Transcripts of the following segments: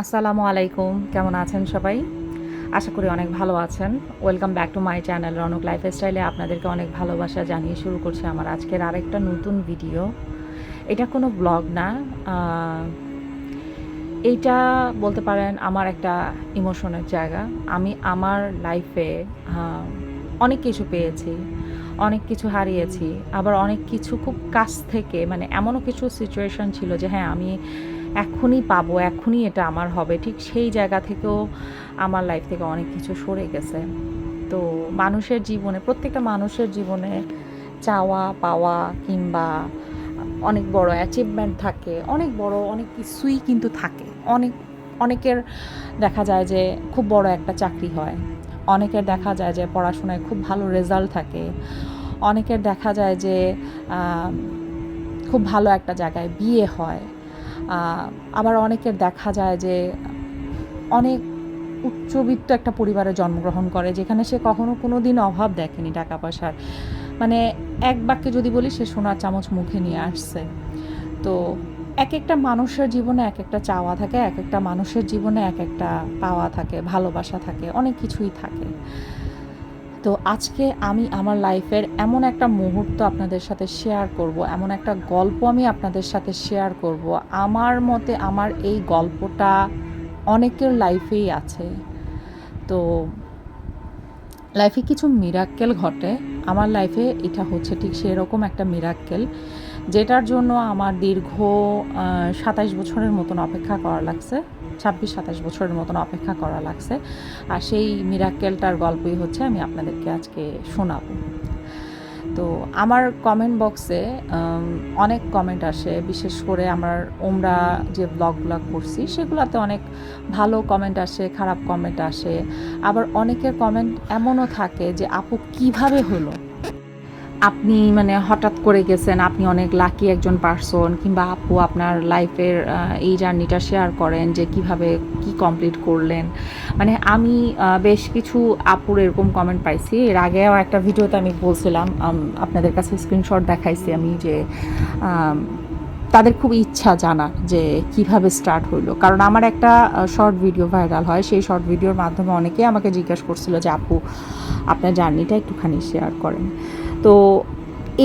আসসালামু আলাইকুম। কেমন আছেন সবাই? আশা করি অনেক ভালো আছেন। Welcome back to my channel Ronak life স্টাইলে আপনাদেরকে অনেক ভালোবাসা জানিয়ে শুরু করছি আমার আজকের আরেকটা নতুন ভিডিও এটা কোনো ব্লগ না এইটা বলতে পারেন আমার একটা ইমোশনের জায়গা। আমি আমার লাইফে অনেক কিছু পেয়েছি, অনেক কিছু হারিয়েছি, আবার অনেক কিছু খুব কাছ থেকে মানে এমনও কিছু সিচুয়েশন ছিল যে হ্যাঁ আমি এখনই পাবো, এখনই এটা আমার হবে। ঠিক সেই জায়গা থেকেও আমার লাইফ থেকে অনেক কিছু সরে গেছে। তো মানুষের জীবনে, প্রত্যেকটা মানুষের জীবনে চাওয়া, পাওয়া কিংবা অনেক বড় অ্যাচিভমেন্ট থাকে, অনেক বড়, অনেক কিছুই কিন্তু থাকে। অনেক, অনেকের দেখা যায় যে খুব বড় একটা চাকরি হয়। অনেকের দেখা যায় যে পড়াশোনায় খুব ভালো রেজাল্ট থাকে। অনেকের দেখা যায় যে খুব ভালো একটা জায়গায় বিয়ে হয়। আবার অনেকের দেখা যায় যে অনেক উচ্চবিত্ত একটা পরিবারে জন্মগ্রহণ করে, যেখানে সে কখনো কোনো দিন অভাব দেখেনি টাকা পয়সার। মানে এক বাক্যে যদি বলি, সে সোনার চামচ মুখে নিয়ে আসছে। তো এক একটা মানুষের জীবনে এক একটা চাওয়া থাকে এক একটা মানুষের জীবনে এক একটা পাওয়া থাকে, ভালোবাসা থাকে, অনেক কিছুই থাকে। তো আজকে আমি আমার লাইফের এমন একটা মুহূর্ত আপনাদের সাথে শেয়ার করব, এমন একটা গল্প আমি আপনাদের সাথে শেয়ার করব। আমার মতে আমার এই গল্পটা অনেকের লাইফেই আছে। তো লাইফে কিছু মিরাক্কেল ঘটে। আমার লাইফে এটা হচ্ছে ঠিক সেরকম একটা মিরাক্কেল যেটার জন্য আমার দীর্ঘ সাতাইশ বছরের মতন অপেক্ষা করা লাগছে, ছাব্বিশ সাতাশ বছরের মতন অপেক্ষা করা লাগছে। আর সেই মিরাক্কেলটার গল্পই হচ্ছে আমি আপনাদেরকে আজকে শোনাবো। তো আমার কমেন্ট বক্সে অনেক কমেন্ট আসে, বিশেষ করে আমার ওমরা যে ব্লগগুলো করছি, সেগুলোতে অনেক ভালো কমেন্ট আসে, খারাপ কমেন্ট আসে। আবার অনেকের কমেন্ট এমনও থাকে যে, আপু, কীভাবে হলো? আপনি মানে হঠাৎ করে গেছেন, আপনি অনেক লাকি একজন পার্সন কিংবা আপু আপনার লাইফের এই জার্নিটা শেয়ার করেন যে কীভাবে কি কমপ্লিট করলেন। মানে আমি বেশ কিছু আপুর এরকম কমেন্ট পাইছি। এর আগেও একটা ভিডিওতে আমি বলছিলাম আপনাদের কাছে স্ক্রিনশট দেখাইছি আমি যে তাদের খুব ইচ্ছা জানা যে কীভাবে স্টার্ট হইল। কারণ আমার একটা শর্ট ভিডিও ভাইরাল হয়, সেই শর্ট ভিডিওর মাধ্যমে অনেকেই আমাকে জিজ্ঞাসা করছিল যে, আপু, আপনার জার্নিটা একটুখানি শেয়ার করেন। তো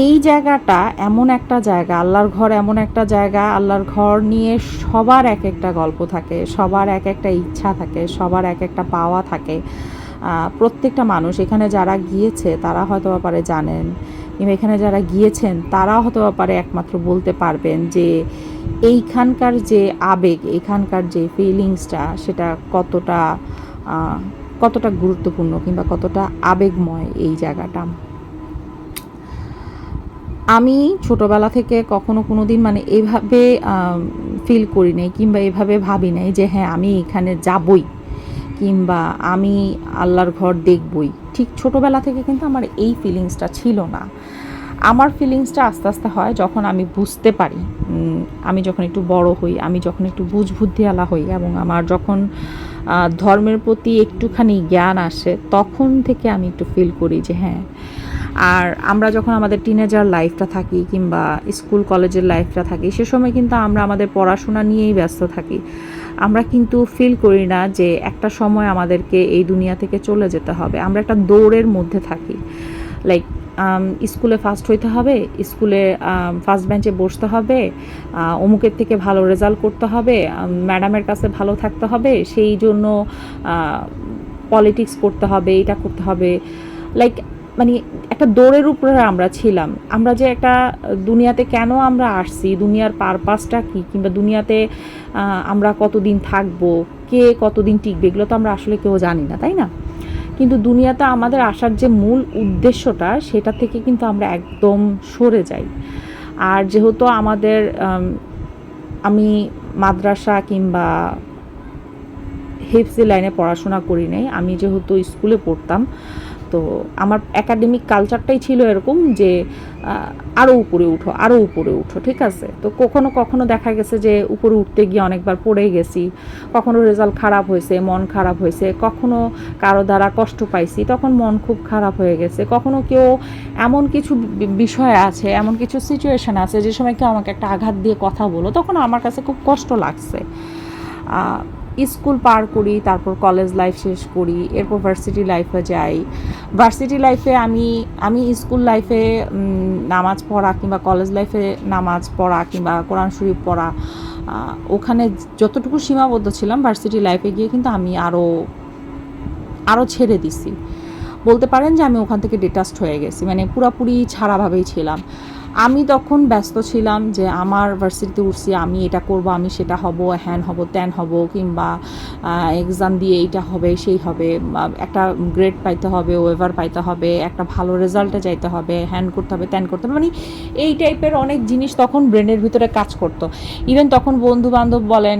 এই জায়গাটা এমন একটা জায়গা, আল্লাহর ঘর এমন একটা জায়গা, আল্লাহর ঘর নিয়ে সবার এক একটা গল্প থাকে, সবার এক একটা ইচ্ছা থাকে, সবার এক একটা পাওয়া থাকে। প্রত্যেকটা মানুষ, এখানে যারা গিয়েছে, তারা হয়তো ব্যাপারে জানেন, কিংবা এখানে যারা গিয়েছেন, তারা হয়তো ব্যাপারে একমাত্র বলতে পারবেন যে এইখানকার যে আবেগ, এখানকার যে ফিলিংসটা সেটা কতটা কতটা গুরুত্বপূর্ণ কিংবা কতটা আবেগময় এই জায়গাটা। আমি ছোটবেলা থেকে কখনো কোনো দিন মানে এভাবে ফিল করি নাই কিংবা এভাবে ভাবি নাই যে হ্যাঁ আমি এখানে যাবই কিংবা আমি আল্লাহর ঘর দেখবই। ঠিক ছোটবেলা থেকে কিন্তু আমার এই ফিলিংসটা ছিল না। আমার ফিলিংসটা আস্তে আস্তে হয় যখন আমি বুঝতে পারি আমি যখন একটু বড় হই, আমি যখন একটু বুঝ বুদ্ধিওয়ালা হই এবং আমার যখন ধর্মের প্রতি একটুখানি জ্ঞান আসে, তখন থেকে আমি একটু ফিল করি যে হ্যাঁ আর আমরা যখন আমাদের টিনেজার লাইফটা থাকি কিংবা স্কুল কলেজের লাইফটা থাকি, সে সময় কিন্তু আমরা আমাদের পড়াশোনা নিয়েই ব্যস্ত থাকি। আমরা কিন্তু ফিল করি না যে একটা সময় আমাদেরকে এই দুনিয়া থেকে চলে যেতে হবে। আমরা একটা দৌড়ের মধ্যে থাকি। লাইক স্কুলে ফার্স্ট হইতে হবে স্কুলে ফার্স্ট বেঞ্চে বসতে হবে অমুকের থেকে ভালো রেজাল্ট করতে হবে ম্যাডামের কাছে ভালো থাকতে হবে, সেই জন্য পলিটিক্স করতে হবে এটা করতে হবে। লাইক মানে একটা দৌড়ের উপরে আমরা ছিলাম। আমরা যে একটা, দুনিয়াতে কেন আমরা আসছি, দুনিয়ার পারপাসটা কী? কিংবা দুনিয়াতে আমরা কতদিন থাকব, কে কতদিন টিকবে, এগুলো তো আমরা আসলে কেউ জানি না, তাই না? কিন্তু দুনিয়াতে আমাদের আসার যে মূল উদ্দেশ্যটা, সেটা থেকে কিন্তু আমরা একদম সরে যাই। আর যেহেতু আমাদের, আমি মাদ্রাসা কিংবা হিফজি লাইনে পড়াশোনা করি নাই, আমি যেহেতু স্কুলে পড়তাম তো আমার একাডেমিক কালচারটাই ছিল এরকম যে আরও উপরে উঠো আরও উপরে উঠো, ঠিক আছে? তো কখনো কখনো দেখা গেছে যে, উপরে উঠতে গিয়ে অনেকবার পড়ে গেছি, কখনো রেজাল্ট খারাপ হয়েছে, মন খারাপ হয়েছে, কখনো কারও দ্বারা কষ্ট পাইছি, তখন মন খুব খারাপ হয়ে গেছে, কখনো কেউ এমন কিছু বিষয় আছে, এমন কিছু সিচুয়েশন আছে, যে সময় কেউ আমাকে একটা আঘাত দিয়ে কথা বলো, তখন আমার কাছে খুব কষ্ট লাগছে। স্কুল পার করি, তারপর কলেজ লাইফ শেষ করি, এরপর ভার্সিটি লাইফে যাই। ভার্সিটি লাইফে আমি আমি স্কুল লাইফে নামাজ পড়া কিংবা কলেজ লাইফে নামাজ পড়া কিংবা কোরআন শরীফ পড়া ওখানে যতটুকু সীমাবদ্ধ ছিলাম ভার্সিটি লাইফে গিয়ে কিন্তু আমি আরও আরও ছেড়ে দিছি। বলতে পারেন যে আমি ওখান থেকে ডিটাচড হয়ে গেছি মানে পুরাপুরি ছাড়াভাবেই ছিলাম। আমি তখন ব্যস্ত ছিলাম যে আমার ভার্সিটিতে উঠছি, আমি এটা করব, আমি সেটা হব, হ্যান হব, ত্যান হব, কিংবা এক্সাম দিয়ে এইটা হবে, সেই হবে একটা গ্রেড পাইতে হবে ওয়েভার পাইতে হবে, একটা ভালো রেজাল্টে যাইতে হবে, হ্যান করতে হবে, ত্যান করতে হবে মানে এই টাইপের অনেক জিনিস তখন ব্রেনের ভিতরে কাজ করতো। ইভেন তখন বন্ধু বান্ধব বলেন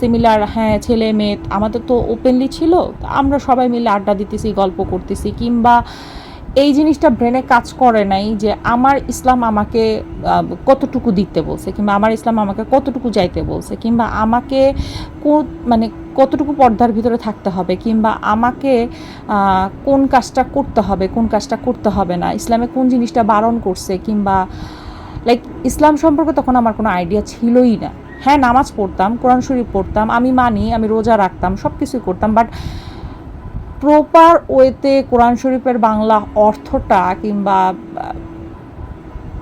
সিমিলার হ্যাঁ ছেলে মেয়ে, আমাদের তো ওপেনলি ছিল, আমরা সবাই মিলে আড্ডা দিতেছি, গল্প করতেছি, কিংবা এই জিনিসটা ব্রেনে কাজ করে নাই যে আমার ইসলাম আমাকে কতটুকু দিতে বলছে কিংবা আমার ইসলাম আমাকে কতটুকু যাইতে বলছে কিংবা আমাকে মানে কতটুকু পর্দার ভিতরে থাকতে হবে কিংবা আমাকে কোন কাজটা করতে হবে, কোন কাজটা করতে হবে না, ইসলামে কোন জিনিসটা বারণ করছে কিংবা লাইক ইসলাম সম্পর্কে তখন আমার কোনো আইডিয়া ছিলই না। হ্যাঁ নামাজ পড়তাম, কোরআন শরীফ পড়তাম, আমি মানি, আমি রোজা রাখতাম সব কিছুই করতাম বাট প্রপার ওয়েতে কোরআন শরীফের বাংলা অর্থটা কিংবা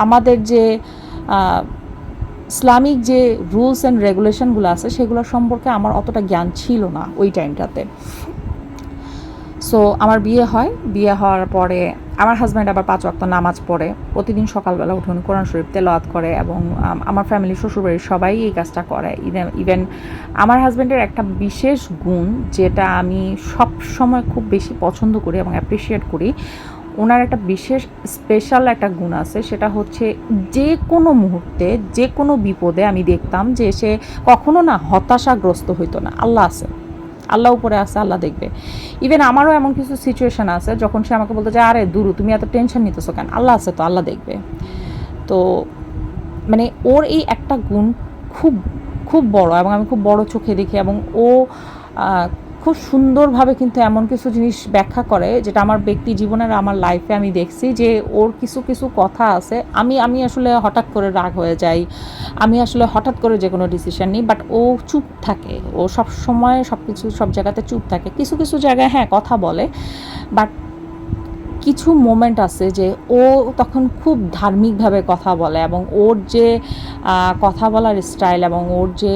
আমাদের যে ইসলামিক যে রুলস অ্যান্ড রেগুলেশনগুলো আছে, সেগুলো সম্পর্কে আমার অতটা জ্ঞান ছিল না ওই টাইমটাতে। সো আমার বিয়ে হয়। বিয়ে হওয়ার পরে আমার হাজব্যান্ড আবার পাঁচ ওয়াক্ত নামাজ পড়ে। প্রতিদিন সকালবেলা উঠুন, কোরআন শরীফ তেলাওয়াত করে এবং আমার ফ্যামিলি শ্বশুরবাড়ির সবাই এই কাজটা করে। ইভেন আমার হাজব্যান্ডের একটা বিশেষ গুণ যেটা আমি সব সময় খুব বেশি পছন্দ করি এবং অ্যাপ্রিসিয়েট করি, ওনার একটা বিশেষ স্পেশাল একটা গুণ আছে। সেটা হচ্ছে যে কোনো মুহূর্তে যে কোনো বিপদে আমি দেখতাম যে সে কখনো না হতাশাগ্রস্ত হইতো না। আল্লাহ আছে। আল্লাহ উপরে আছে, আল্লাহ দেখবে। ইভেন আমারও এমন কিছু সিচুয়েশন আছে, যখন সে আমাকে বলতো যে, আরে দুরু, তুমি এত টেনশন নিতেছো কেন? আল্লাহ আছে তো, আল্লাহ দেখবে। তো মানে ওর এই একটা গুণ খুব খুব বড় এবং আমি খুব বড় চোখে দেখি এবং ও খুব সুন্দরভাবে কিন্তু এমন কিছু জিনিস ব্যাখ্যা করে যেটা আমার ব্যক্তি জীবনের আমার লাইফে আমি দেখছি যে ওর কিছু কিছু কথা আছে। আমি আমি আসলে হঠাৎ করে রাগ হয়ে যাই। আমি আসলে হঠাৎ করে যে কোনো ডিসিশন নিই বাট ও চুপ থাকে। ও সব সময় সব কিছু, সব জায়গাতে চুপ থাকে। কিছু কিছু জায়গায় হ্যাঁ কথা বলে বাট কিছু মোমেন্ট আছে যে ও তখন খুব ধার্মিকভাবে কথা বলে এবং ওর যে কথা বলার স্টাইল এবং ওর যে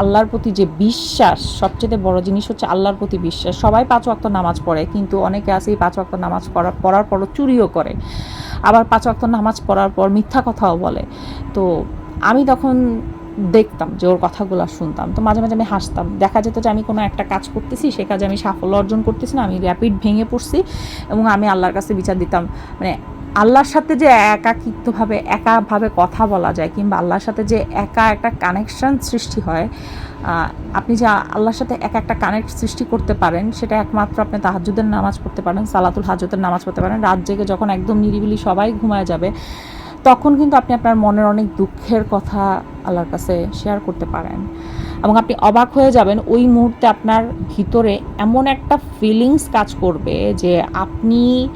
আল্লাহর প্রতি যে বিশ্বাস, সবচেয়ে বড় জিনিস হচ্ছে আল্লাহর প্রতি বিশ্বাস। সবাই পাঁচ ওয়াক্ত নামাজ পড়ে, কিন্তু অনেকে আছে এই পাঁচ ওয়াক্ত নামাজ পড়া পড়ার পরও চুরিও করে। আবার পাঁচ ওয়াক্ত নামাজ পড়ার পর মিথ্যা কথাও বলে। তো আমি তখন দেখতাম যে ওর কথাগুলো শুনতাম। তো মাঝে মাঝে আমি হাসতাম। দেখা যেত যে আমি কোনো একটা কাজ করতেছি, সে কাজে আমি সাফল্য অর্জন করতেছি না, আমি র্যাপিড ভেঙে পড়ছি এবং আমি আল্লাহর কাছে বিচার দিতাম। মানে আল্লাহর সাথে যে একাকিত্বভাবে, একাভাবে কথা বলা যায় কিংবা আল্লাহর সাথে যে একা একটা কানেকশন সৃষ্টি হয় আপনি যে আল্লাহর সাথে একা একটা কানেক্ট সৃষ্টি করতে পারেন, সেটা একমাত্র আপনি তাহাজুদের নামাজ পড়তে পারেন, সালাতুল হাজতের নামাজ পড়তে পারেন। রাত জেগে যখন একদম নিরিবিলি সবাই ঘুমায় যাবে, তখন কিন্তু আপনি আপনার মনের অনেক দুঃখের কথা আল্লাহর কাছে শেয়ার করতে পারেন। এবং আপনি অবাক হয়ে যাবেন, ওই মুহূর্তে আপনার ভিতরে এমন একটা ফিলিংস কাজ করবে যে আপনি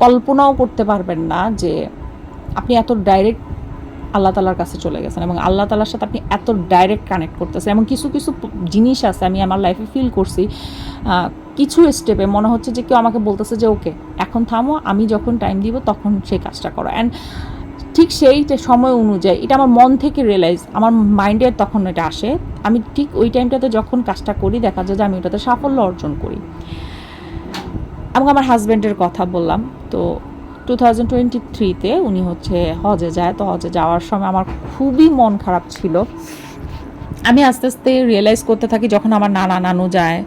কল্পনাও করতে পারবেন না যে আপনি এত ডাইরেক্ট আল্লাহ তালার কাছে চলে গেছেন এবং আল্লাহ তালার সাথে আপনি এত ডাইরেক্ট কানেক্ট করতেছেন এবং কিছু কিছু জিনিস আছে আমি আমার লাইফে ফিল করছি। কিছু স্টেপে মনে হচ্ছে যে কেউ আমাকে বলতেছে যে, ওকে, এখন থামো, আমি যখন টাইম দিব তখন সেই কাজটা করো। অ্যান্ড ঠিক সেই সময় অনুযায়ী এটা আমার মন থেকে রিয়েলাইজ আমার মাইন্ডে তখন এটা আসে। আমি ঠিক ওই টাইমটাতে যখন কাজটা করি, দেখা যায় যে আমি ওটাতে সাফল্য অর্জন করি। এবং আমার হাজব্যান্ডের কথা বললাম। তো টু থাউজেন্ড টোয়েন্টি থ্রিতে উনি হচ্ছে হজে যায়। তো হজে যাওয়ার সময় আমার খুবই মন খারাপ ছিল। আমি আস্তে আস্তে রিয়েলাইজ করতে থাকি যখন আমার নানা নানু যায়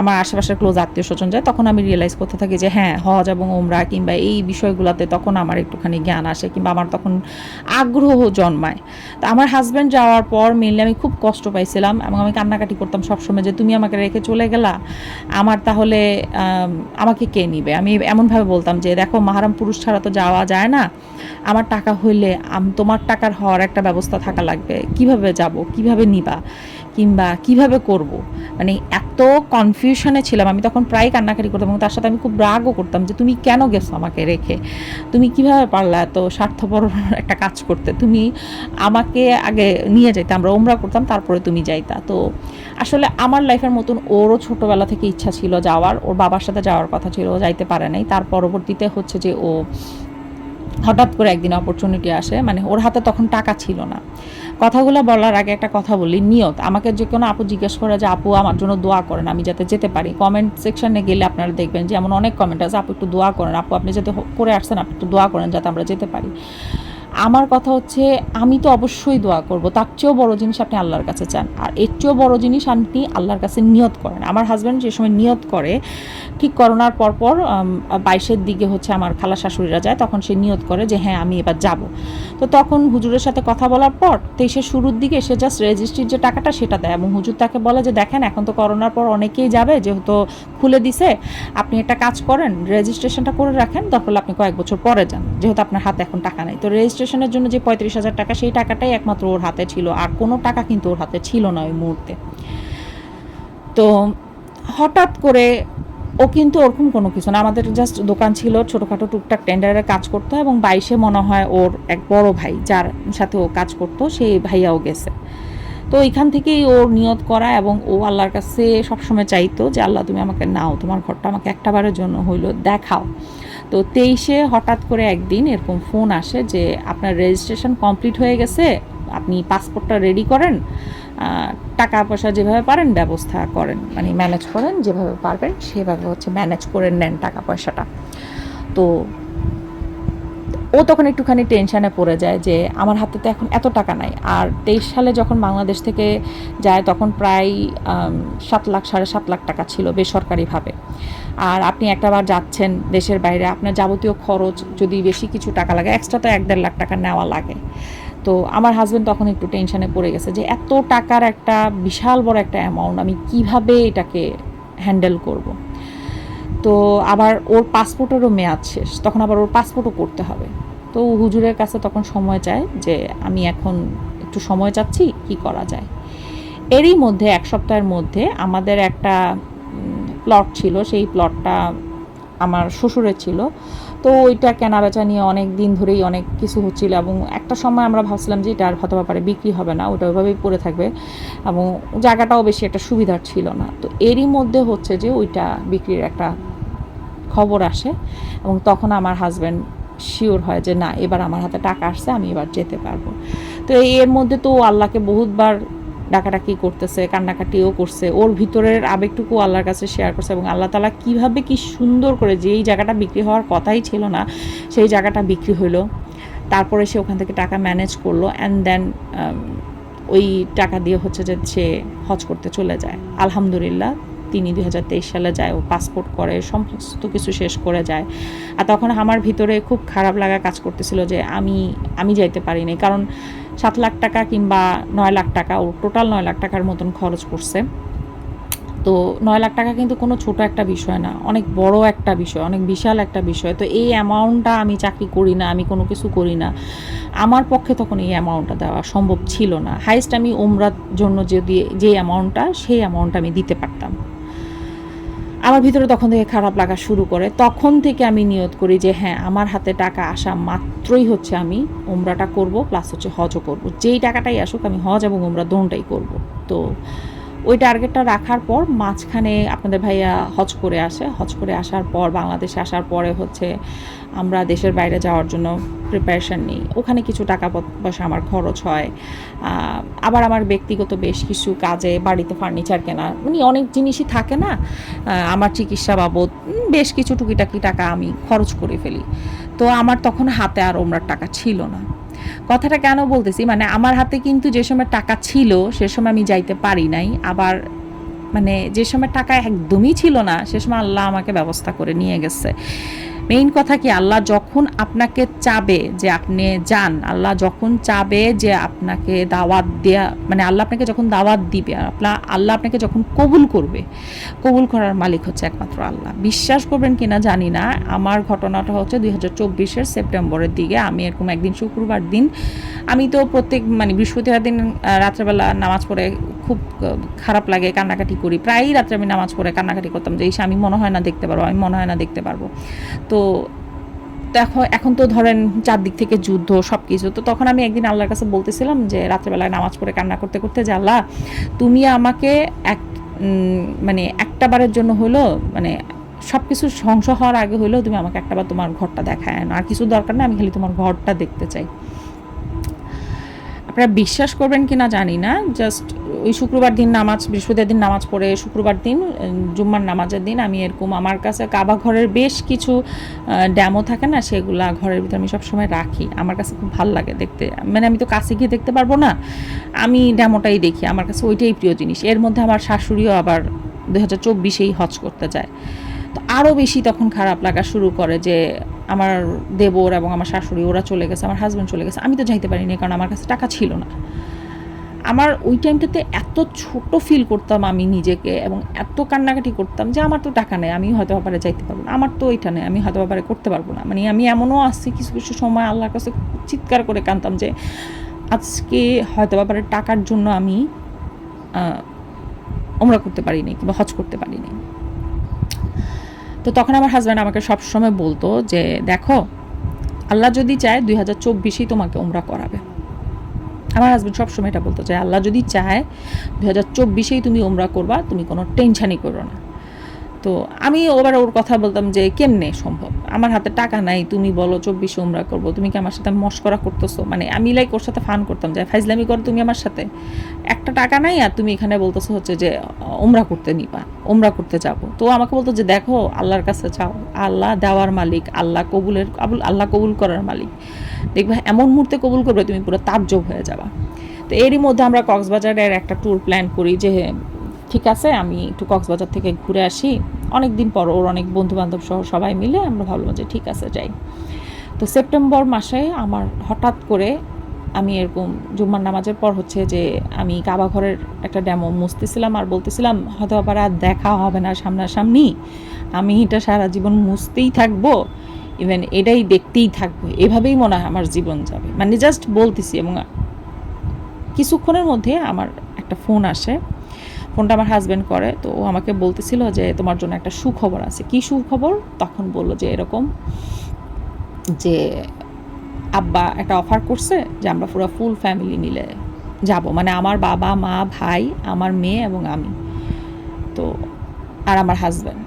আমার আশেপাশের ক্লোজ আত্মীয় স্বজন যায়, তখন আমি রিয়েলাইজ করতে থাকি যে হ্যাঁ হজ এবং ওমরা কিংবা এই বিষয়গুলোতে তখন আমার একটুখানি জ্ঞান আসে কিংবা আমার তখন আগ্রহ জন্মায়। তো আমার হাজব্যান্ড যাওয়ার পর মেনলি আমি খুব কষ্ট পাইছিলাম এবং আমি কান্নাকাটি করতাম সবসময় যে, তুমি আমাকে রেখে চলে গেলা? আমার তাহলে আমাকে কে নিবে? আমি এমনভাবে বলতাম যে, দেখো, মাহারাম পুরুষ ছাড়া তো যাওয়া যায় না। আমার টাকা হইলে তোমার টাকার হওয়ার একটা ব্যবস্থা থাকা লাগবে। কীভাবে যাব? কীভাবে নিবা? কিংবা কীভাবে করব? মানে এত কনফিউশনে ছিলাম। আমি তখন প্রায় কান্নাকাটি করতাম এবং তার সাথে আমি খুব রাগও করতাম যে, তুমি কেন গেছো আমাকে রেখে? তুমি কীভাবে পারলা এত স্বার্থপর একটা কাজ করতে? তুমি আমাকে আগে নিয়ে যাইতে, আমরা ওমরা করতাম, তারপরে তুমি যাইতা। তো আসলে আমার লাইফের মতন ওরও ছোটোবেলা থেকে ইচ্ছা ছিল যাওয়ার। ওর বাবার সাথে যাওয়ার কথা ছিল, ও যাইতে পারে নাই। তার পরবর্তীতে হচ্ছে যে, ও হঠাৎ করে একদিন অপরচুনিটি আসে মানে ওর হাতে তখন টাকা ছিল না। কথাগুলো বলার আগে একটা কথা বলি, নিয়ত। আমাকে যে কোনো আপু জিজ্ঞেস করে যে, আপু, আমার জন্য দোয়া করেন, আমি যাতে যেতে পারি। কমেন্ট সেকশনে গেলে আপনারা দেখবেন যে, এমন অনেক কমেন্ট আছে, আপু, একটু দোয়া করেন। আপু, আপনি যাতে করে আসছেন, আপনি একটু দোয়া করেন যাতে আমরা যেতে পারি। আমার কথা হচ্ছে, আমি তো অবশ্যই দোয়া করব। তার চেয়েও বড় জিনিস আপনি আল্লাহর কাছে চান। আর এর চেয়েও বড় জিনিস আপনি আল্লাহর কাছে নিয়ত করেন। আমার হাজব্যান্ড যে সময় নিয়ত করে, ঠিক করোনার পরপর বাইশের দিকে হচ্ছে আমার খালা শাশুড়িরা যায়, তখন সে নিয়ত করে যে হ্যাঁ আমি এবার যাব। তো তখন হুজুরের সাথে কথা বলার পর তেইশের শুরুর দিকে সে জাস্ট রেজিস্ট্রির যে টাকাটা, সেটা দেয়। এবং হুজুর তাকে বলে যে, দেখেন, এখন তো করোনার পর অনেকেই যাবে, যেহেতু খুলে দিছে, আপনি একটা কাজ করেন রেজিস্ট্রেশনটা করে রাখেন, তারপরে আপনি কয়েক বছর পরে যান। যেহেতু আপনার হাতে এখন টাকা নেই। তো রেজিস্ট্রেশনের জন্য যে পঁয়ত্রিশ হাজার টাকা, সেই টাকাটাই একমাত্র ওর হাতে ছিল। আর কোনো টাকা কিন্তু ওর হাতে ছিল না ওই মুহূর্তে। তো হঠাৎ করে ও কিন্তু ওরকম কোনো কিছু না। আমাদের জাস্ট দোকান ছিল ছোটোখাটো টুকটাক টেন্ডারে কাজ করতো এবং বাইশে মনে হয় ওর এক বড় ভাই, যার সাথে ও কাজ করতো, সেই ভাইয়াও গেছে। তো এখান থেকেই ওর নিয়ত করা এবং ও আল্লাহর কাছে সবসময় চাইতো যে, আল্লাহ, তুমি আমাকে নাও, তোমার ঘরটা আমাকে একটাবারের জন্য হইল দেখাও। তো তেইশে হঠাৎ করে একদিন এরকম ফোন আসে যে আপনার রেজিস্ট্রেশন কমপ্লিট হয়ে গেছে, আপনি পাসপোর্টটা রেডি করেন টাকা পয়সা যেভাবে পারেন ব্যবস্থা করেন মানে ম্যানেজ করেন, যেভাবে পারবেন সেভাবে হচ্ছে ম্যানেজ করে নেন টাকা পয়সাটা তো ও তখন একটুখানি টেনশানে পড়ে যায় যে আমার হাতে তো এখন এত টাকা নাই। আর তেইশ সালে যখন বাংলাদেশ থেকে যায় তখন প্রায় সাত লাখ, সাড়ে সাত লাখ টাকা ছিল বেসরকারিভাবে। আর আপনি একটাবার যাচ্ছেন দেশের বাইরে, আপনার যাবতীয় খরচ যদি বেশি কিছু টাকা লাগে এক্সট্রা তো এক দেড় লাখ টাকা নেওয়া লাগে। তো আমার হাজব্যান্ড তখন একটু টেনশানে পড়ে গেছে যে এত টাকার একটা বিশাল বড় একটা অ্যামাউন্ট আমি কীভাবে এটাকে হ্যান্ডেল করব। তো আবার ওর পাসপোর্টেরও মেয়াদ শেষ, তখন আবার ওর পাসপোর্টও করতে হবে। তো হুজুরের কাছে তখন সময় চায় যে আমি এখন একটু সময় চাচ্ছি, কি করা যায়। এরই মধ্যে, এক সপ্তাহের মধ্যে আমাদের একটা প্লট ছিল, সেই প্লটটা আমার শ্বশুরের ছিল। তো ওইটা কেনা বেচা নিয়ে অনেক দিন ধরেই অনেক কিছু হচ্ছিল এবং একটা সময় আমরা ভাবছিলাম যে এটা আর হতে পারে, বিক্রি হবে না, ওটা ওইভাবেই পড়ে থাকবে এবং জায়গাটাও বেশি একটা সুবিধার ছিল না। তো এরই মধ্যে হচ্ছে যে ওইটা বিক্রির একটা খবর আসে এবং তখন আমার হাজব্যান্ড শিওর হয় যে না, এবার আমার হাতে টাকা আসছে, আমি এবার যেতে পারব। তো এর মধ্যে তো আল্লাহকে বহুতবার ডাকাডাকি করতেছে, কান্নাকাটিও করছে। ওর ভিতরের আবেগটুকু আল্লাহর কাছে শেয়ার করছে এবং আল্লাহ তালা কীভাবে কি সুন্দর করে যেই জায়গাটা বিক্রি হওয়ার কথাই ছিল না, সেই জায়গাটা বিক্রি হলো তারপরে সে ওখান থেকে টাকা ম্যানেজ করল অ্যান্ড দেন ওই টাকা দিয়ে হচ্ছে যে সে হজ করতে চলে যায়। আলহামদুলিল্লাহ। তিনি দুই হাজার তেইশ সালে যায় ও পাসপোর্ট করে, সমস্ত কিছু শেষ করে যায়। আর তখন আমার ভিতরে খুব খারাপ লাগা কাজ করতেছিল যে আমি আমি যাইতে পারিনি কারণ সাত লাখ টাকা কিংবা নয় লাখ টাকা, ও টোটাল নয় লাখ টাকার মতন খরচ করছে। তো নয় লাখ টাকা কিন্তু কোনো ছোট একটা বিষয় না, অনেক বড় একটা বিষয়, অনেক বিশাল একটা বিষয়। তো এই অ্যামাউন্টটা আমি চাকরি করি না, আমি কোনো কিছু করি না। আমার পক্ষে তখন এই অ্যামাউন্টটা দেওয়া সম্ভব ছিল না। হাইস্ট আমি ওমরার জন্য যদি যে অ্যামাউন্টটা সেই অ্যামাউন্টটা আমি দিতে পারতাম। আমার ভিতরে তখন থেকে খারাপ লাগা শুরু করে। তখন থেকে আমি নিয়ত করি যে হ্যাঁ আমার হাতে টাকা আসা মাত্রই হচ্ছে আমি ওমরাটা করব প্লাস হচ্ছে হজও করব। যেই টাকাটাই আসুক, আমি হজ এবং ওমরা দোনটাই করব। তো ওই টার্গেটটা রাখার পর মাঝখানে আপনাদের ভাইয়া হজ করে আসে। হজ করে আসার পর, বাংলাদেশে আসার পরে হচ্ছে আমরা দেশের বাইরে যাওয়ার জন্য প্রিপারেশান নিই। ওখানে কিছু টাকা পয়সা আমার খরচ হয়। আবার আমার ব্যক্তিগত বেশ কিছু কাজে বাড়িতে ফার্নিচার কেনা। মানে অনেক জিনিসই থাকে না আমার চিকিৎসা বাবদ বেশ কিছু টুকিটাকি টাকা আমি খরচ করে ফেলি। তো আমার তখন হাতে আর ওমরার টাকা ছিল না। কথাটা কেন বলতেছি? মানে আমার হাতে কিন্তু যে সময় টাকা ছিল, সে সময় আমি যাইতে পারি নাই। আবার মানে যে সময় টাকা একদমই ছিল না, সে সময় আল্লাহ আমাকে ব্যবস্থা করে নিয়ে গেছে। মেইন কথা কি, আল্লাহ যখন আপনাকে চাবে যে আপনি যান, আল্লাহ যখন চাবে যে আপনাকে দাওয়াত দেয়া মানে আল্লাহ আপনাকে যখন দাওয়াত দিবে, আর আপনার আল্লাহ আপনাকে যখন কবুল করবে, কবুল করার মালিক হচ্ছে একমাত্র আল্লাহ। বিশ্বাস করবেন কি না জানি না, আমার ঘটনাটা হচ্ছে দুই হাজার চব্বিশের সেপ্টেম্বরের দিকে, আমি এরকম একদিন শুক্রবার দিন, আমি তো প্রত্যেক মানে বৃহস্পতিবার দিন রাত্রেবেলা নামাজ পড়ে খুব খারাপ লাগে, কান্নাকাটি করি। প্রায়ই রাত্রে আমি নামাজ পড়ে কান্নাকাটি করতাম যে, ইসে, আমি মনে হয় না দেখতে পারব, আমি মনে হয় না দেখতে পারব। তো দেখো, এখন তো ধরেন চারদিক থেকে যুদ্ধ সব কিছু তো তখন আমি একদিন আল্লাহর কাছে বলতেছিলাম যে, রাত্রেবেলায় নামাজ পড়ে কান্না করতে করতে যে, আল্লাহ, তুমি আমাকে এক মানে একটা বারের জন্য হলো মানে সব কিছু ধ্বংস হওয়ার আগে হলেও তুমি আমাকে একটাবার তোমার ঘরটা দেখায় না আর কিছু দরকার না আমি খালি তোমার ঘরটা দেখতে চাই। আপনারা বিশ্বাস করবেন কি না জানি না জাস্ট ওই শুক্রবার দিন নামাজ, বৃহস্পতিবার দিন নামাজ পড়ে শুক্রবার দিন জুম্মার নামাজের দিন আমি এরকম, আমার কাছে কাবা ঘরের বেশ কিছু ড্যামও থাকে না, সেগুলা ঘরের ভিতরে আমি সবসময় রাখি। আমার কাছে খুব ভালো লাগে দেখতে। মানে আমি তো কাছে গিয়ে দেখতে পারব না, আমি ড্যামোটাই দেখি। আমার কাছে ওইটাই প্রিয় জিনিস। এর মধ্যে আমার শাশুড়িও আবার দু হাজার চব্বিশেই হজ করতে যায়। তো আরও বেশি তখন খারাপ লাগা শুরু করে যে আমার দেবর এবং আমার শাশুড়ি, ওরা চলে গেছে, আমার হাজব্যান্ড চলে গেছে। আমি তো যাইতে পারিনি কারণ আমার কাছে টাকা ছিল না। আমার ওই টাইমটাতে এত ছোট ফিল করতাম আমি নিজেকে এবং এত কান্নাকাটি করতাম যে আমার তো টাকা নেই, আমি হয়তো ব্যাপারে যাইতে পারব না। আমার তো ওইটা নেই, আমি হয়তো ব্যাপারে করতে পারব না। মানে আমি এমনও আসছি কিছু কিছু সময় আল্লাহর কাছে চিৎকার করে কানতাম যে আজকে হয়তো ব্যাপারে টাকার জন্য আমি ওমরা করতে পারিনি কিংবা হজ করতে পারিনি। তো তখন আমার হাজব্যান্ড আমাকে সবসময় বলতো যে, দেখো, আল্লাহ যদি চায় দুই হাজার চব্বিশেই তোমাকে ওমরা করাবে। আমার হাজব্যান্ড সবসময় এটা বলতো যে, আল্লাহ যদি চায় দু হাজার চব্বিশেই তুমি ওমরা করবা, তুমি কোনো টেনশনই করো না। তো আমি ওবার ওর কথা বলতাম যে, কেমনে সম্ভব? আমার হাতে টাকা নাই, তুমি বলো চব্বিশে ওমরা করব, তুমি কি আমার সাথে মস্করা করতেছো? মানে আমি লাইক ওর সাথে ফান করতাম যে, ফাইজলামি করো তুমি আমার সাথে। একটা টাকা নাই আর তুমি এখানে বলতেছো হচ্ছে যে ওমরা করতে নিবা, ওমরা করতে যাব। তো আমাকে বলতো যে, দেখো, আল্লাহর কাছে চাও। আল্লাহ দেওয়ার মালিক, আল্লাহ কবুলের, আবুল, আল্লাহ কবুল করার মালিক। দেখবে, এমন মুহূর্তে কবুল করবে তুমি পুরো তাজ্জব হয়ে যাবা। তো এরই মধ্যে আমরা কক্সবাজারের একটা ট্যুর প্ল্যান করি যে, ঠিক আছে, আমি একটু কক্সবাজার থেকে ঘুরে আসি। অনেক দিন পর ওর অনেক বন্ধু বান্ধব সহ সবাই মিলে আমরা ভাবলাম যে, ঠিক আছে, যাই। তো সেপ্টেম্বর মাসে আমার হঠাৎ করে আমি এরকম জুম্মার নামাজের পর হচ্ছে যে আমি কাবা ঘরের একটা ড্যামো মুছতেছিলাম আর বলতেছিলাম, হয়তো আবার আর দেখা হবে না সামনাসামনি। আমি এটা সারা জীবন মুছতেই থাকব। ইভেন এটাই দেখতেই থাকব। এভাবেই মনে হয় আমার জীবন যাবে। মানে জাস্ট বলতেছি এবং কিছুক্ষণের মধ্যে আমার একটা ফোন আসে। ফোনটা আমার হাজব্যান্ড করে। তো ও আমাকে বলতেছিল যে, তোমার জন্য একটা সুখবর আছে। কি সুখবর? তখন বলল যে এরকম যে আব্বা একটা অফার করছে যে আমরা পুরো ফুল ফ্যামিলি মিলে যাব। মানে আমার বাবা, মা, ভাই, আমার মেয়ে এবং আমি। তো, আর আমার হাজব্যান্ড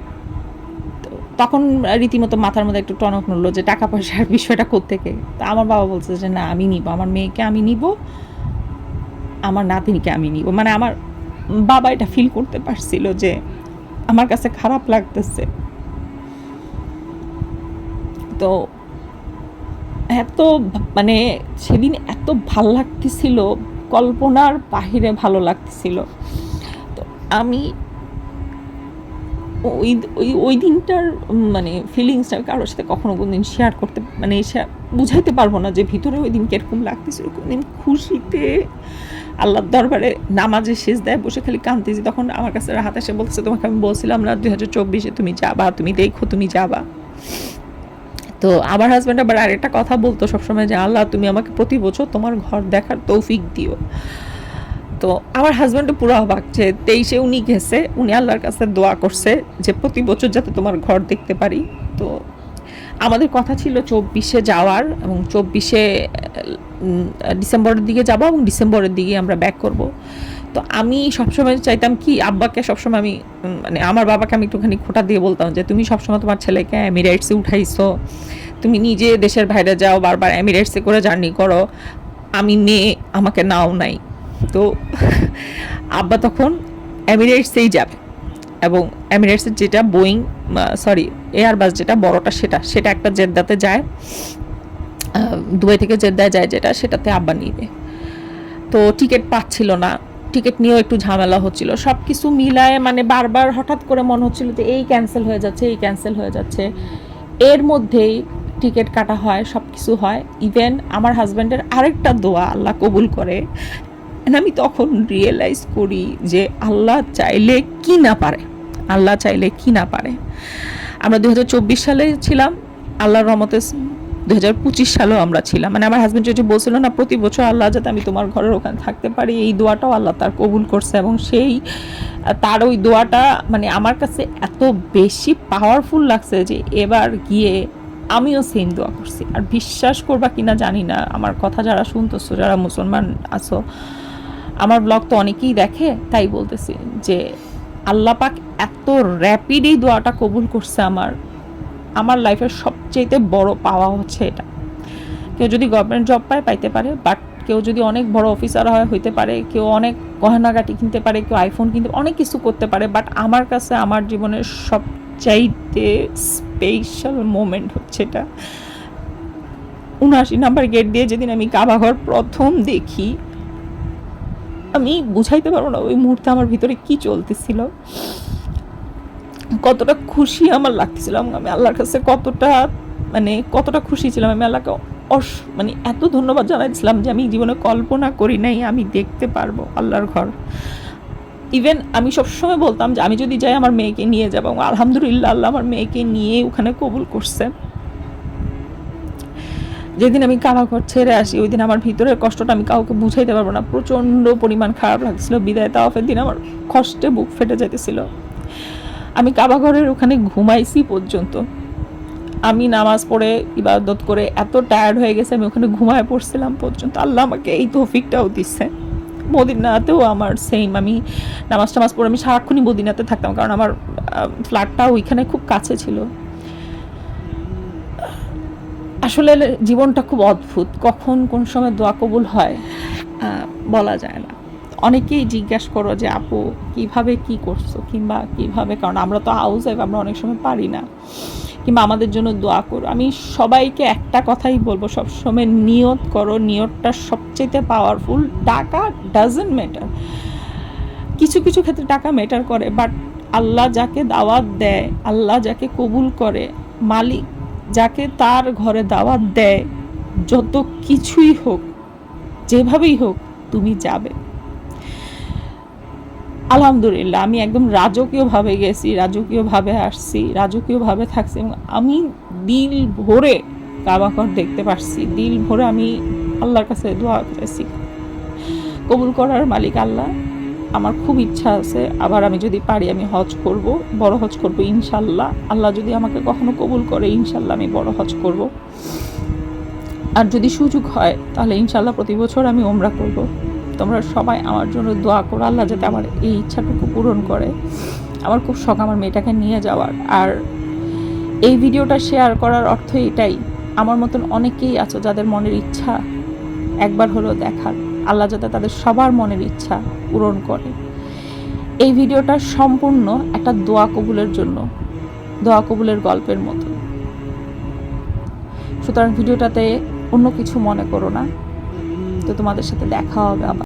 তো তখন রীতিমতো মাথার মধ্যে একটু টনক নড়লো যে টাকা পয়সার বিষয়টা কোত্থেকে? তো আমার বাবা বলছে যে না, আমি নিব। আমার মেয়েকে আমি নিব, আমার নাতিনিকে আমি নিব। মানে আমার বাবা এটা ফিল করতে পারছিল যে আমার কাছে খারাপ লাগতেছে। তো এত মানে সেদিন এত ভালো লাগতেছিল, কল্পনার বাহিরে ভালো লাগতেছিল। তো আমি ওই ওই ওই দিনটার মানে ফিলিংসটা কারোর সাথে কখনো কোনো দিন শেয়ার করতে মানে বুঝাইতে পারব না যে ভিতরে ওই দিন কীরকম লাগতেছিল। কোনদিন খুশিতে আল্লাহর দরবারে নামাজে শেষ দেয় বসে খালি কাঁদতেছি। তখন আমার কাছে রাহাত এসে বলতেছে, তোমাকে আমি বলছিলাম না দুই হাজার চব্বিশে তুমি যাবা, তুমি দেখো, তুমি যাবা। তো আমার হাজব্যান্ড আবার আরেকটা কথা বলতো সবসময় যে, আল্লাহ, তুমি আমাকে প্রতি বছর তোমার ঘর দেখার তৌফিক দিও। তো আমার হাজব্যান্ডও পুরো অবাক যে, তেইশে উনি গেছে, উনি আল্লাহর কাছে দোয়া করছে যে, প্রতি বছর যাতে তোমার ঘর দেখতে পারি। তো আমাদের কথা ছিল চব্বিশে যাওয়ার এবং চব্বিশে ডিসেম্বরের দিকে যাব এবং ডিসেম্বরের দিকে আমরা ব্যাক করব। তো আমি সবসময় চাইতাম কি আব্বাকে সবসময় আমি মানে আমার বাবাকে আমি একটুখানি খোটা দিয়ে বলতাম যে, তুমি সবসময় তোমার ছেলেকে এমিরেটসে উঠাইছো। তুমি নিজে দেশের বাইরে যাও, বারবার এমিরেটসে করে জার্নি করো। আমি মেয়ে আমাকে নাও নাই। তো আব্বা তখন এমিরেটসেই যাবে এবং এমিরেটসের যেটা বোয়িং সরি এয়ারবাস যেটা বড়টা সেটা সেটা একটা জেদ্দাতে যায় দুবাই থেকে জেদ্দায় যায় যেটা, সেটাতে আব্বা নিবে। তো টিকিট পাচ্ছিল না। টিকিট নিয়েও একটু ঝামেলা হচ্ছিল। সব কিছু মিলায় মানে বারবার হঠাৎ করে মনে হচ্ছিল যে এই ক্যান্সেল হয়ে যাচ্ছে, এই ক্যান্সেল হয়ে যাচ্ছে। এর মধ্যেই টিকিট কাটা হয় সব কিছু হয়। ইভেন আমার হাজব্যান্ডের আরেকটা দোয়া আল্লাহ কবুল করে। আমি তখন রিয়েলাইজ করি যে আল্লাহ চাইলে কি না পারে। আল্লাহ চাইলে কি না পারে। আমরা দু সালে ছিলাম। আল্লাহর রহমতে দু হাজার পঁচিশ সালেও আমরা ছিলাম। মানে আমার হাজব্যান্ড যেটা বলছিল, না, প্রতি বছর আল্লাহ যাতে আমি তোমার ঘরের ওখানে থাকতে পারি, এই দোয়াটাও আল্লাহ তার কবুল করছে এবং সেই, তার ওই দোয়াটা মানে আমার কাছে এত বেশি পাওয়ারফুল লাগছে যে এবার গিয়ে আমিও সেম দোয়া করছি। আর বিশ্বাস করবা কিনা জানি না, আমার কথা যারা শুনতেছো, যারা মুসলমান আছো, আমার ব্লগ তো অনেকেই দেখে, তাই বলতেছি যে আল্লাহ পাক এত র্যাপিড এই দোয়াটা কবুল করছে আমার। আমার লাইফের সবচেয়ে বড় পাওয়া হচ্ছে এটা। কেউ যদি গভর্নমেন্ট জব পায়, পাইতে পারে বাট কেউ যদি অনেক বড় অফিসার হয়, হইতে পারে, কেউ অনেক গহনাগাটি কিনতে পারে, কেউ আইফোন কিনতে অনেক কিছু করতে পারে বাট আমার কাছে, আমার জীবনের সবচাইতে স্পেশাল মোমেন্ট হচ্ছে এটা। উনআশি নাম্বার গেট দিয়ে যেদিন আমি কাবাঘর প্রথম দেখি, আমি বুঝাইতে পারব না ওই মুহূর্তে আমার ভিতরে কি চলতেছিল। কতটা খুশি আমার লাগতেছিল আমি আল্লাহর কাছে কতটা মানে কতটা খুশি ছিলাম, আমি আল্লাহকে অস মানে এত ধন্যবাদ জানাইছিলাম যে আমি জীবনে কল্পনা করি নাই, আমি দেখতে পারব আল্লাহর ঘর। ইভেন আমি সবসময় বলতাম যে আমি যদি যাই আমার মেয়েকে নিয়ে যাব আলহামদুলিল্লাহ আল্লাহ আমার মেয়েকে নিয়ে ওখানে কবুল করছে। যেদিন আমি কাবাঘর ছেড়ে আসি, ওই দিন আমার ভিতরের কষ্টটা আমি কাউকে বুঝাইতে পারব না, প্রচণ্ড পরিমাণ খারাপ লাগছিল, বিদায় তাওয়াফের দিন আমার কষ্টে বুক ফেটে যাইতেছিল। আমি কাবাঘরের ওখানে ঘুমাইছি পর্যন্ত। আমি নামাজ পড়ে ইবাদত করে এত টায়ার্ড হয়ে গেছে, আমি ওখানে ঘুমায় পড়ছিলাম পর্যন্ত। আল্লাহ আমাকে এই তৌফিকটাও দিচ্ছে মদিনাতেও আমার সেম আমি নামাজ টামাজ পড়ে আমি সারাক্ষণই মদিনাতে থাকতাম, কারণ আমার ফ্ল্যাটটা ওইখানে খুব কাছে ছিল। আসলে জীবনটা খুব অদ্ভুত, কখন কোন সময় দোয়া কবুল হয় বলা যায় না। অনেকেই জিজ্ঞাসা করো যে, আপু, কীভাবে কি করছ? কিংবা, কীভাবে? কারণ আমরা তো হাউস ওয়াইফ আমরা অনেক সময় পারি না। কিংবা আমাদের জন্য দোয়া করো। আমি সবাইকে একটা কথাই বলব, সবসময় নিয়ত করো, নিয়তটা সবচেয়ে পাওয়ারফুল টাকা ডাজেন্ট ম্যাটার কিছু কিছু ক্ষেত্রে টাকা ম্যাটার করে বাট আল্লাহ যাকে দাওয়াত দেয়, আল্লাহ যাকে কবুল করে, মালিক যাকে তার ঘরে দাওয়াত দেয়, যত কিছুই হোক, যেভাবেই হোক, তুমি যাবে। আলহামদুলিল্লাহ, আমি একদম রাজকীয়ভাবে গেছি, রাজকীয়ভাবে আসছি, রাজকীয়ভাবে থাকছি এবং আমি দিল ভরে কাবাকর দেখতে পারছি। দিল ভরে আমি আল্লাহর কাছে দোয়া করেছি। কবুল করার মালিক আল্লাহ। আমার খুব ইচ্ছা আছে, আবার আমি যদি পারি আমি হজ করব, বড় হজ করব ইনশাল্লাহ আল্লাহ যদি আমাকে কখনো কবুল করে ইনশাল্লাহ আমি বড় হজ করব। আর যদি সুযোগ হয়, তাহলে ইনশাল্লাহ প্রতি বছর আমি ওমরা করব। তোমরা সবাই আমার জন্য দোয়া করো, আল্লাহ যাতে আমার এই ইচ্ছাটুকু পূরণ করে। আমার খুব শখ আমার মেয়েটাকে নিয়ে যাওয়ার। আর এই ভিডিওটা শেয়ার করার অর্থ এটাই, আমার মতন অনেকেই আছো যাদের মনের ইচ্ছা একবার হলো দেখার। আল্লাহ যাতে তাদের সবার মনের ইচ্ছা পূরণ করে। এই ভিডিওটা সম্পূর্ণ একটা দোয়া কবুলের জন্য, দোয়া কবুলের গল্পের মতো। সুতরাং ভিডিওটাতে অন্য কিছু মনে করো না। তো তোমাদের সাথে দেখা হবে আবার।